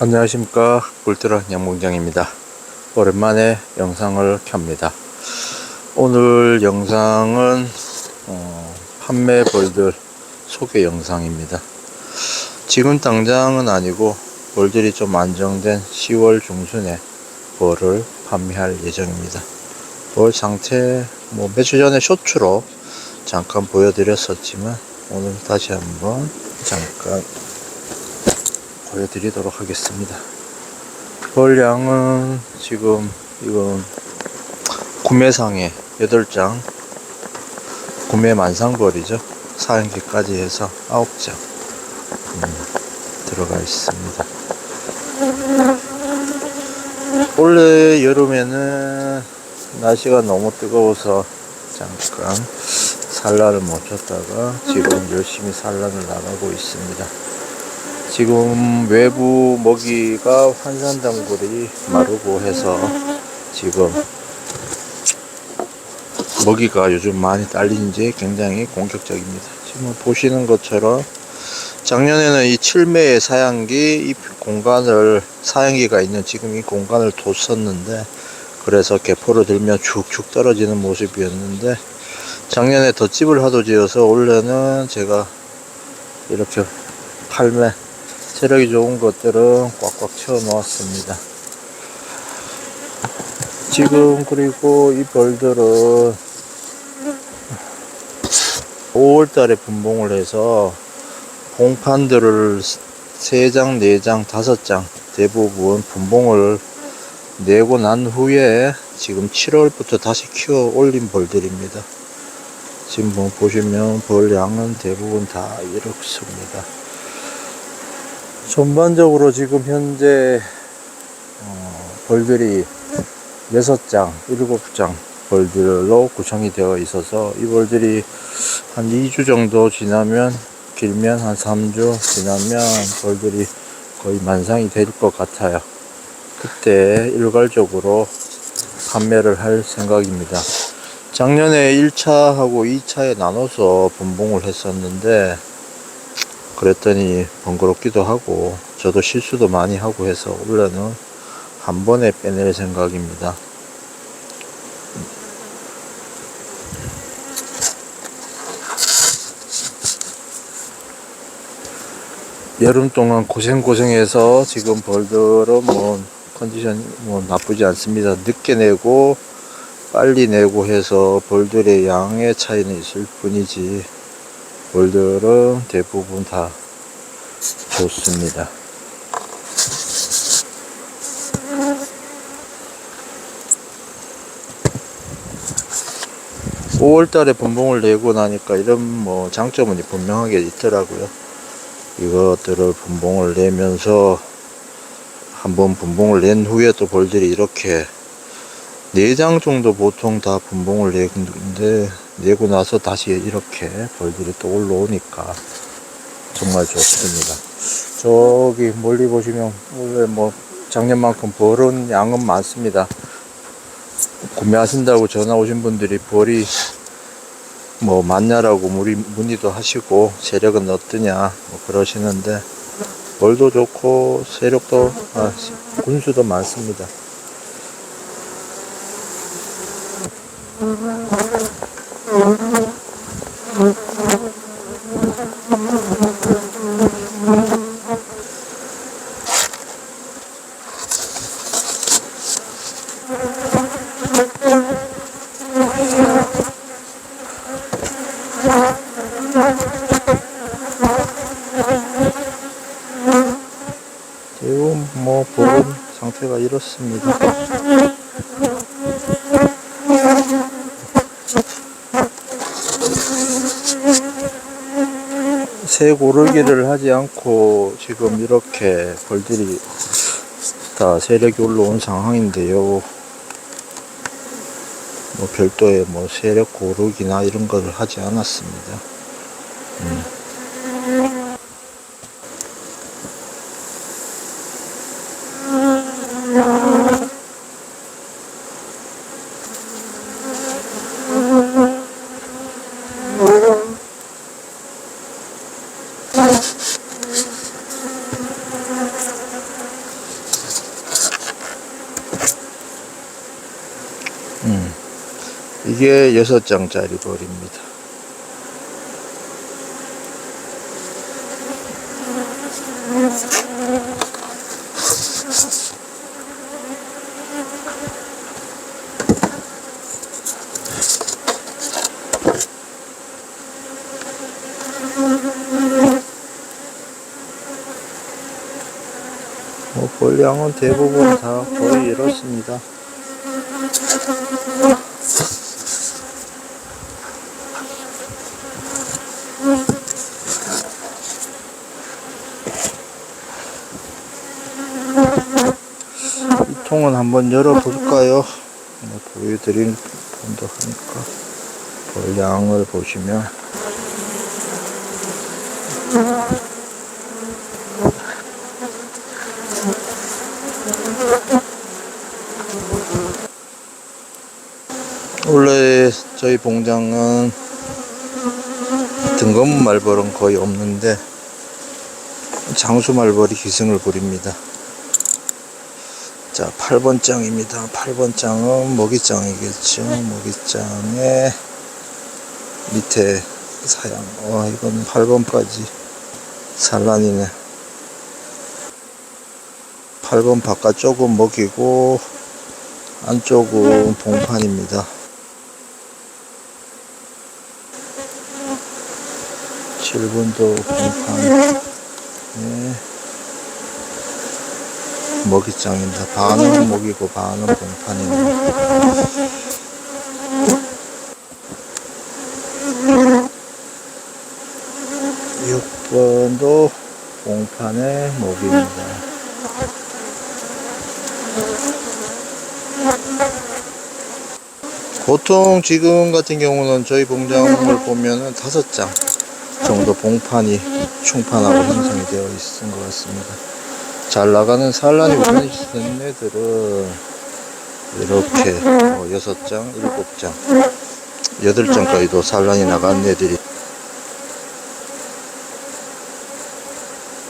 안녕하십니까. 꿀들어 양봉장입니다. 오랜만에 영상을 켭니다. 오늘 영상은 어, 판매 벌들 소개 영상입니다. 지금 당장은 아니고 벌들이 좀 안정된 10월 중순에 벌을 판매할 예정입니다. 벌 상태 뭐 며칠 전에 쇼츠로 잠깐 보여드렸었지만 오늘 다시 한번 잠깐 보여드리도록 하겠습니다. 벌량은 지금 이건 구매상에 8장 구매 만상벌이죠. 사행기까지 해서 9장 음, 들어가 있습니다. 원래 여름에는 날씨가 너무 뜨거워서 잠깐 산란을 못 쳤다가 지금 열심히 산란을 나가고 있습니다. 지금 외부 먹이가 환산단굴이 마르고 해서 지금 먹이가 요즘 많이 딸린지 굉장히 공격적입니다. 지금 보시는 것처럼 작년에는 이 칠매의 사양기 이 공간을 사양기가 있는 지금 이 공간을 뒀었는데 그래서 개포를 들면 축축 떨어지는 모습이었는데 작년에 덧집을 하도 지어서 올해는 제가 이렇게 팔매 체력이 좋은 것들은 꽉꽉 채워 놓았습니다. 지금 그리고 이 벌들은 5월 달에 분봉을 해서 봉판들을 3장, 4장, 5장 대부분 분봉을 내고 난 후에 지금 7월부터 다시 키워 올린 벌들입니다. 지금 뭐 보시면 벌량은 대부분 다 이렇습니다. 전반적으로 지금 현재 어, 벌들이 6장, 7장 벌들로 구성이 되어 있어서 이 벌들이 한 2주 정도 지나면 길면 한 3주 지나면 벌들이 거의 만상이 될 것 같아요. 그때 일괄적으로 판매를 할 생각입니다. 작년에 1차하고 2차에 나눠서 분봉을 했었는데 그랬더니 번거롭기도 하고 저도 실수도 많이 하고 해서 올해는 한 번에 빼낼 생각입니다. 여름 동안 고생고생해서 지금 벌들은 뭐 컨디션이 뭐 나쁘지 않습니다. 늦게 내고 빨리 내고 해서 벌들의 양의 차이는 있을 뿐이지 벌들은 대부분 다 좋습니다. (5월) 달에 분봉을 내고 나니까 이런 뭐 장점은 분명하게 있더라고요 이것들을 분봉을 내면서 한번 분봉을 낸 후에 또 벌들이 이렇게 4장 정도 보통 다 분봉을 내는데 내고 나서 다시 이렇게 벌들이 또 올라오니까 정말 좋습니다. 저기 멀리 보시면 원래 뭐 작년만큼 벌은 양은 많습니다. 구매하신다고 전화 오신 분들이 벌이 뭐 많냐라고 문의, 문의도 하시고 세력은 어떠냐 뭐 그러시는데 벌도 좋고 세력도 아, 군수도 많습니다. 지금 뭐 보름 상태가 이렇습니다. 새 고르기를 하지 않고 지금 이렇게 벌들이 다 세력이 올라온 상황인데요. 뭐 별도의 뭐 세력 고르기나 이런 것을 하지 않았습니다. 음. 이게 여섯 장짜리 벌입니다. 뭐 벌량은 대부분 다 거의 이렇습니다. 이 통은 한번 열어볼까요? 뭐 보여드릴 분도 하니까 벌량을 보시면 원래 저희 봉장은 등검 말벌은 거의 없는데 장수 말벌이 기승을 부립니다. 자, 8번 장입니다. 8번 장은 먹이장이겠죠. 먹이장에 밑에 사양. 와, 이건 8번까지 산란이네. 8번 바깥쪽은 먹이고 안쪽은 봉판입니다. 7번도 봉판. 네. 먹이장입니다. 반은 먹이고 반은 봉판입니다. 육 번도 봉판에 먹입니다. 보통 지금 같은 경우는 저희 봉장을 보면은 다섯 장 정도 봉판이 충판하고 형성이 되어 있는 것 같습니다. 잘 나가는 산란이 우선 있는 애들은 이렇게 뭐 여섯 장, 일곱 장, 여덟 장까지도 산란이 나간 애들이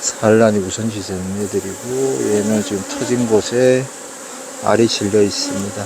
산란이 우선 시세는 애들이고 얘는 지금 터진 곳에 알이 실려 있습니다.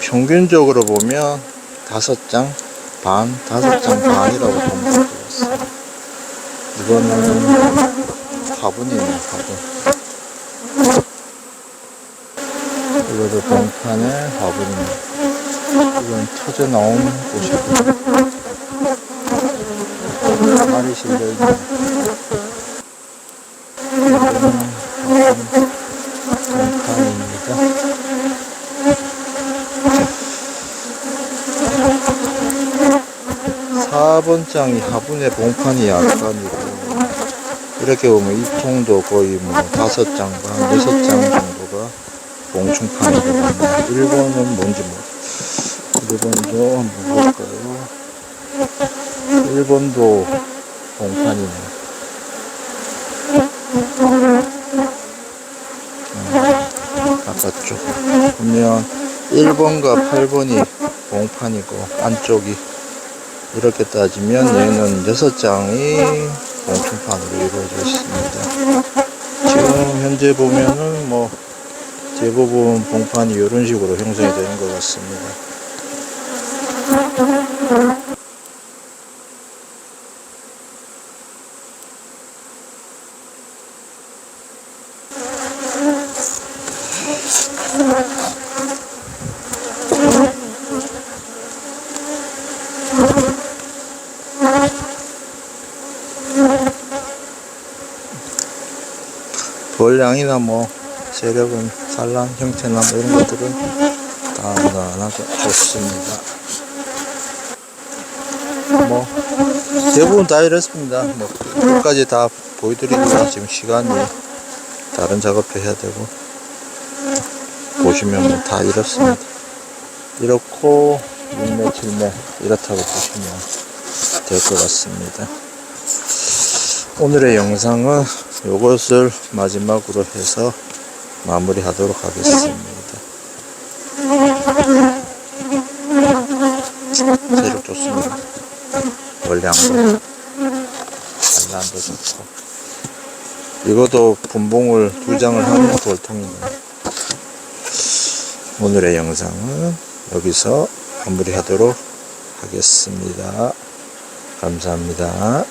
평균적으로 보면 다섯 장 반, 다섯 장 반이라고 같습니다. 이거는 화분이네요, 화분. 이것도 봉판의 화분입니다. 이건 터져 나온 곳이고, 이거는 화분, 봉판입니다. 사번 장이 화분의 봉판이 약간이고 이렇게 보면 이 통도 거의 뭐 다섯 장 반, 여섯 장 정도가 봉충판이 되거든요. 1번은 뭔지 모르 1번도 한번 볼까요? 1번도 봉판이네요. 음, 바깥쪽 보면 1번과 8번이 봉판이고 안쪽이 이렇게 따지면 얘는 여섯 장이 봉충판으로 이루어져 있습니다. 지금 현재 보면은 뭐 대부분 봉판이 이런 식으로 형성이 되는 것 같습니다. 벌량이나 뭐 세력은 산란 형태나 뭐 이런 것들은 다 무난하게 좋습니다. 뭐 대부분 다 이렇습니다. 뭐 끝까지 다 보여드리기가 지금 시간이 다른 작업도 해야 되고 보시면 뭐다 이렇습니다. 이렇고 6매 7매 이렇다고 보시면 될 것 같습니다. 오늘의 영상은 이것을 마지막으로 해서 마무리 하도록 하겠습니다. 세력 좋습니다. 월량도 산란도 좋고 이것도 분봉을 두 장을 하는 돌통이네요. 오늘의 영상은 여기서 마무리 하도록 하겠습니다. 감사합니다.